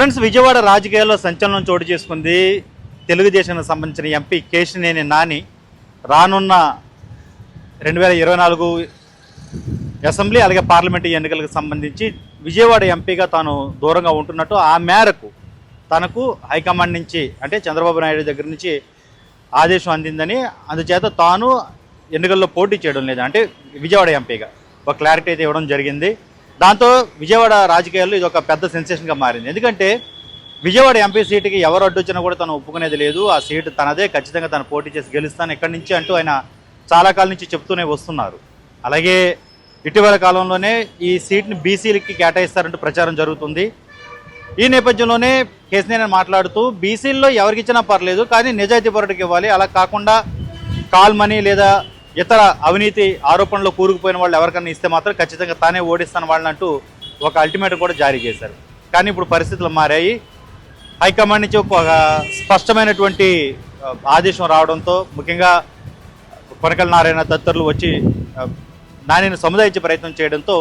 Friends Vijayawada రాజకీయాల్లో సంచలనం చోటు చేసుకుంది తెలుగుదేశానికి సంబంధించిన ఎంపీ కేశినేని నాని. రానున్న రెండు వేల ఇరవై నాలుగు అసెంబ్లీ అలాగే పార్లమెంటు ఎన్నికలకు సంబంధించి విజయవాడ ఎంపీగా తాను దూరంగా ఉంటున్నట్టు ఆ మేరకు తనకు హైకమాండ్ నుంచి అంటే చంద్రబాబు నాయుడు దగ్గర నుంచి ఆదేశం అందిందని అందుచేత తాను ఎన్నికల్లో పోటీ చేయడం లేదు. అంటే విజయవాడ ఎంపీగా ఒక క్లారిటీ అయితే ఇవ్వడం జరిగింది. దాంతో విజయవాడ రాజకీయాల్లో ఇది ఒక పెద్ద సెన్సేషన్గా మారింది. ఎందుకంటే విజయవాడ ఎంపీ సీటుకి ఎవరు అడ్డొచ్చినా కూడా తను ఒప్పుకునేది లేదు. ఆ సీటు తనదే. ఖచ్చితంగా తను పోటీ చేసి గెలుస్తాను ఎక్కడి నుంచి అంటూ ఆయన చాలా కాలం నుంచి చెప్తూనే వస్తున్నారు. అలాగే ఇటీవల కాలంలోనే ఈ సీట్ని బీసీలకి కేటాయిస్తారంటూ ప్రచారం జరుగుతుంది. ఈ నేపథ్యంలోనే కేసీఆర్ మాట్లాడుతూ బీసీల్లో ఎవరికిచ్చినా పర్లేదు కానీ నిజాయితీ పరుడికి ఇవ్వాలి. అలా కాకుండా కాల్ మనీ లేదా ఇతర అవినీతి ఆరోపణలో కూరుకుపోయిన వాళ్ళు ఎవరికైనా ఇస్తే మాత్రం ఖచ్చితంగా తానే ఓడిస్తాను వాళ్ళని అంటూ ఒక అల్టిమేటం కూడా జారీ చేశారు. కానీ ఇప్పుడు పరిస్థితులు మారాయి. హైకమాండ్ నుంచి ఒక స్పష్టమైనటువంటి ఆదేశం రావడంతో ముఖ్యంగా కొనకల నారాయణ తదితరులు వచ్చి నానిని సముదాయించే ప్రయత్నం చేయడంతో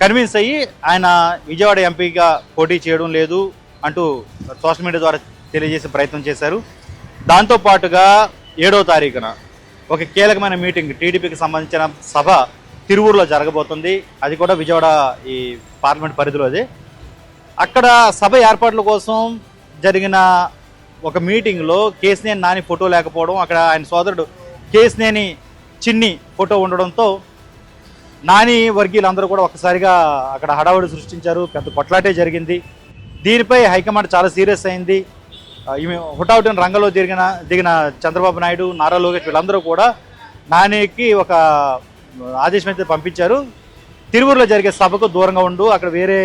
కన్విన్స్ అయ్యి ఆయన విజయవాడ ఎంపీగా పోటీ చేయడం లేదు అంటూ సోషల్ మీడియా ద్వారా తెలియజేసే ప్రయత్నం చేశారు. దాంతో పాటుగా తారీఖున ఒక కీలకమైన మీటింగ్ టీడీపీకి సంబంధించిన సభ తిరువూరులో జరగబోతుంది. అది కూడా విజయవాడ ఈ పార్లమెంట్ అది. అక్కడ సభ ఏర్పాట్ల కోసం జరిగిన ఒక మీటింగ్లో కేసినేని నాని ఫోటో లేకపోవడం అక్కడ ఆయన సోదరుడు కేసినేని చిన్ని ఫోటో ఉండడంతో నాని వర్గీయులందరూ కూడా ఒక్కసారిగా అక్కడ హడావుడి సృష్టించారు. పెద్ద కొట్లాటే జరిగింది. దీనిపై హైకమాండ్ చాలా సీరియస్ అయింది. ఈమె హుటాహుటిన రంగంలో దిగిన దిగిన చంద్రబాబు నాయుడు నారా లోకేష్ వీళ్ళందరూ కూడా నానికి ఒక ఆదేశం అయితే పంపించారు. తిరువురులో జరిగే సభకు దూరంగా ఉండు అక్కడ వేరే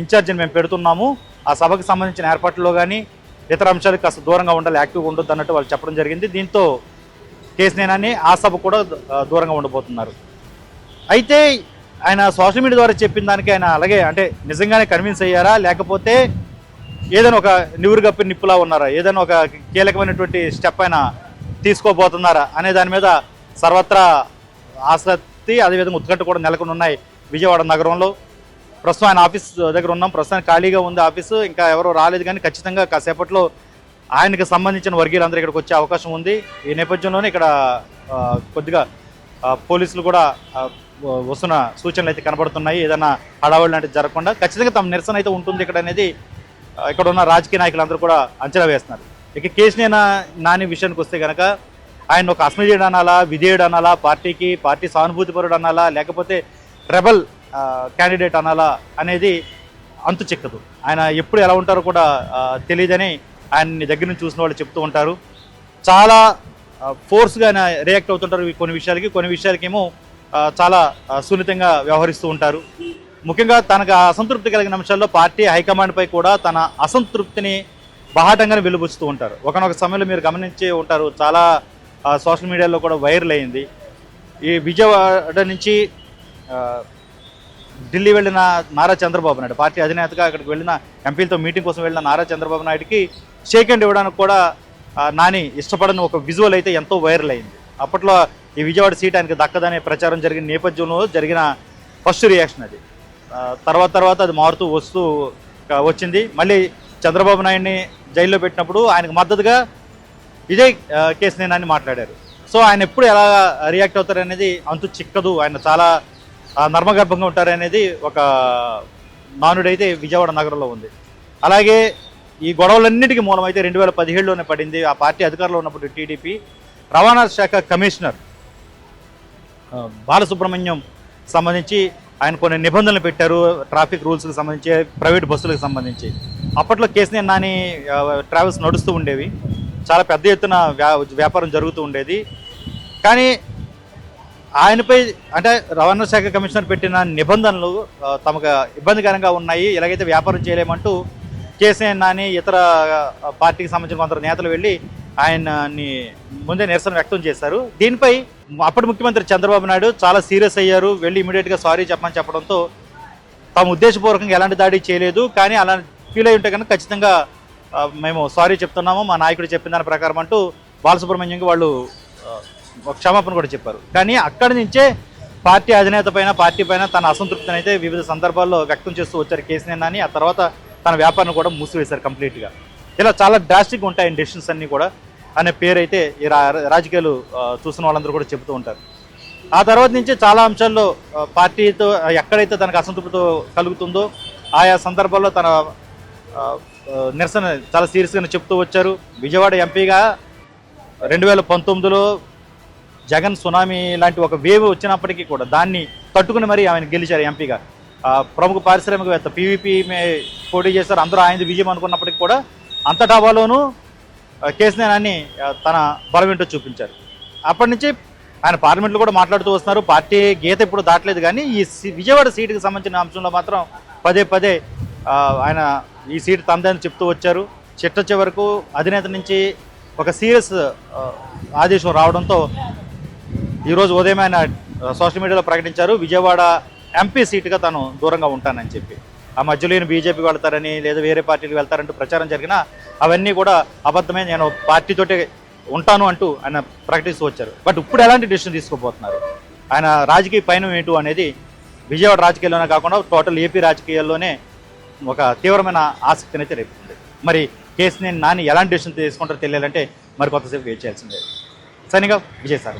ఇన్ఛార్జిని మేము పెడుతున్నాము. ఆ సభకు సంబంధించిన ఏర్పాట్లలో కానీ ఇతర అంశాలకు కాస్త దూరంగా ఉండాలి యాక్టివ్గా ఉండొద్దు అన్నట్టు వాళ్ళు చెప్పడం జరిగింది. దీంతో కేసినేనని ఆ సభ కూడా దూరంగా ఉండబోతున్నారు. అయితే ఆయన సోషల్ మీడియా ద్వారా చెప్పిన దానికి ఆయన అలాగే అంటే నిజంగానే కన్విన్స్ అయ్యారా? లేకపోతే ఏదైనా ఒక నివురుగప్పి నిప్పులా ఉన్నారా? ఏదైనా ఒక కీలకమైనటువంటి స్టెప్ అయినా తీసుకోబోతున్నారా? అనే దాని మీద సర్వత్రా ఆసక్తి అదేవిధంగా ఉత్కంఠ కూడా నెలకొని ఉన్నాయి విజయవాడ నగరంలో. ప్రస్తుతం ఆయన ఆఫీస్ దగ్గర ఉన్నాం. ప్రస్తుతానికి ఖాళీగా ఉంది ఆఫీసు. ఇంకా ఎవరు రాలేదు కానీ ఖచ్చితంగా కాసేపట్లో ఆయనకు సంబంధించిన వర్గీయులందరూ ఇక్కడికి వచ్చే అవకాశం ఉంది. ఈ నేపథ్యంలోనే ఇక్కడ కొద్దిగా పోలీసులు కూడా వస్తున్న సూచనలు అయితే కనబడుతున్నాయి. ఏదైనా హడావుడి లాంటిది జరగకుండా ఖచ్చితంగా తమ నిరసన అయితే ఉంటుంది ఇక్కడ అనేది ఇక్కడ ఉన్న రాజకీయ నాయకులందరూ కూడా అంచనా వేస్తున్నారు. ఇక కేసీ నాని విషయానికి వస్తే కనుక ఆయన ఒక అస్మజీయుడు అనాలా విధేయుడు అనాలా పార్టీకి పార్టీ సానుభూతిపరుడు అనాలా లేకపోతే ట్రెబల్ క్యాండిడేట్ అనాలా అనేది అంతు చిక్కదు. ఆయన ఎప్పుడు ఎలా ఉంటారో కూడా తెలియదని ఆయన్ని దగ్గర నుంచి చూసిన వాళ్ళు చెప్తూ ఉంటారు. చాలా ఫోర్స్గా ఆయన రియాక్ట్ అవుతుంటారు కొన్ని విషయాలకి. కొన్ని విషయాలకేమో చాలా సున్నితంగా వ్యవహరిస్తూ ఉంటారు. ముఖ్యంగా తనకు అసంతృప్తి కలిగిన అంశాల్లో పార్టీ హైకమాండ్పై కూడా తన అసంతృప్తిని బహాటంగానే వెలుబుస్తూ ఉంటారు. ఒకనొక సమయంలో మీరు గమనించే ఉంటారు చాలా సోషల్ మీడియాలో కూడా వైరల్ అయింది. ఈ విజయవాడ నుంచి ఢిల్లీ వెళ్ళిన నారా చంద్రబాబు నాయుడు పార్టీ అధినేతగా అక్కడికి వెళ్ళిన ఎంపీలతో మీటింగ్ కోసం వెళ్ళిన నారా చంద్రబాబు నాయుడికి షేక్ హ్యాండ్ ఇవ్వడానికి కూడా నాని ఇష్టపడని ఒక విజువల్ అయితే ఎంతో వైరల్ అయింది. అప్పట్లో ఈ విజయవాడ సీట్ ఆయనకి దక్కదనే ప్రచారం జరిగిన నేపథ్యంలో జరిగిన ఫస్ట్ రియాక్షన్ అది. తర్వాత తర్వాత అది మారుతూ వస్తూ వచ్చింది. మళ్ళీ చంద్రబాబు నాయుడిని జైల్లో పెట్టినప్పుడు ఆయనకు మద్దతుగా విజయ్ ఆ, అని మాట్లాడారు. సో ఆయన ఎప్పుడు ఎలా రియాక్ట్ అవుతారు అనేది అంతు చిక్కదు. ఆయన చాలా నర్మగర్భంగా ఉంటారనేది ఒక నానుడైతే విజయవాడ నగరంలో ఉంది. అలాగే ఈ గొడవలన్నిటికీ మూలమైతే రెండు వేల పదిహేడులోనే పడింది. ఆ పార్టీ అధికారంలో ఉన్నప్పుడు టీడీపీ రవాణా శాఖ కమిషనర్ బాలసుబ్రహ్మణ్యం సంబంధించి ఆయన కొన్ని నిబంధనలు పెట్టారు ట్రాఫిక్ రూల్స్కి సంబంధించి ప్రైవేట్ బస్సులకు సంబంధించి. అప్పట్లో కేసీఆర్ నాని ట్రావెల్స్ నడుస్తూ ఉండేవి. చాలా పెద్ద ఎత్తున వ్యా వ్యాపారం జరుగుతూ ఉండేది. కానీ ఆయనపై అంటే రవాణా శాఖ కమిషనర్ పెట్టిన నిబంధనలు తమకు ఇబ్బందికరంగా ఉన్నాయి. ఎలాగైతే వ్యాపారం చేయలేమంటూ కేసీఆర్ నాని ఇతర పార్టీకి సంబంధించిన కొందరు నేతలు వెళ్ళి ఆయనని ముందే నిరసన వ్యక్తం చేశారు. దీనిపై అప్పటి ముఖ్యమంత్రి చంద్రబాబు నాయుడు చాలా సీరియస్ అయ్యారు. వెళ్ళి ఇమీడియట్గా సారీ చెప్పమని చెప్పడంతో తాము ఉద్దేశపూర్వకంగా ఎలాంటి దాడి చేయలేదు. కానీ అలా ఫీల్ అయి ఉంటే కనుక ఖచ్చితంగా మేము సారీ చెప్తున్నాము. మా నాయకుడు చెప్పిన దాని ప్రకారం అంటూ బాలసుబ్రహ్మణ్యంకి వాళ్ళు క్షమాపణ కూడా చెప్పారు. కానీ అక్కడి నుంచే పార్టీ అధినేత పైన పార్టీ పైన తన అసంతృప్తిని అయితే వివిధ సందర్భాల్లో వ్యక్తం చేస్తూ వచ్చారు కేసీఆర్ అని ఆ తర్వాత తన వ్యాపారం కూడా మూసివేశారు కంప్లీట్గా. ఇలా చాలా డ్రాస్టిక్గా ఉంటాయి డెసిషన్స్ అన్నీ కూడా అనే పేరు అయితే ఈ రా- రాజకీయాలు చూసిన వాళ్ళందరూ కూడా చెబుతూ ఉంటారు. ఆ తర్వాత నుంచి చాలా అంశాల్లో పార్టీతో ఎక్కడైతే తనకు అసంతృప్తితో కలుగుతుందో ఆయా సందర్భాల్లో తన నిరసన చాలా సీరియస్గా చెప్తూ వచ్చారు. విజయవాడ ఎంపీగా రెండు వేల పంతొమ్మిదిలో జగన్ సునామీ లాంటి ఒక వేవ్ వచ్చినప్పటికీ కూడా దాన్ని తట్టుకుని మరీ ఆయన గెలిచారు ఎంపీగా. ప్రముఖ పారిశ్రామికవేత్త పీవీపీ పోటీ చేశారు. అందరూ ఆయన విజయం అనుకున్నప్పటికీ కూడా అంత డాబాలోనూ ఆ, కేసీఆర్ని తన బలం చూపించారు. అప్పటి నుంచి ఆయన పార్లమెంట్లో కూడా మాట్లాడుతూ వస్తున్నారు. పార్టీ గీత ఇప్పుడు దాటలేదు కానీ ఈ విజయవాడ సీటుకి సంబంధించిన అంశంలో మాత్రం పదే పదే ఆయన ఈ సీటు తనదని చెప్తూ వచ్చారు. చిట్ట చివరకు అధినేత నుంచి ఒక సీరియస్ ఆదేశం రావడంతో ఈరోజు ఉదయం ఆయన సోషల్ మీడియాలో ప్రకటించారు. విజయవాడ ఎంపీ సీటుగా తను దూరంగా ఉంటానని చెప్పి. ఆ మధ్యలో ఈయన బీజేపీకి వెళ్తారని లేదా వేరే పార్టీకి వెళ్తారంటూ ప్రచారం జరిగినా అవన్నీ కూడా అబద్ధమే. నేను పార్టీతోటే ఉంటాను అంటూ ఆయన ప్రకటిస్తూ వచ్చారు. బట్ ఇప్పుడు ఎలాంటి డిసిషన్ తీసుకోబోతున్నారు? ఆయన రాజకీయ పయనం ఏంటో అనేది విజయవాడ రాజకీయాల్లోనే కాకుండా టోటల్ ఏపీ రాజకీయాల్లోనే ఒక తీవ్రమైన ఆసక్తిని అయితే రేపుతుంది. మరి కేసు నేను నాని ఎలాంటి డిసిషన్ తీసుకుంటారో తెలియాలంటే మరి కొంతసేపు వెయిట్ చేయాల్సిందే. సరిగా విజయ్ సార్.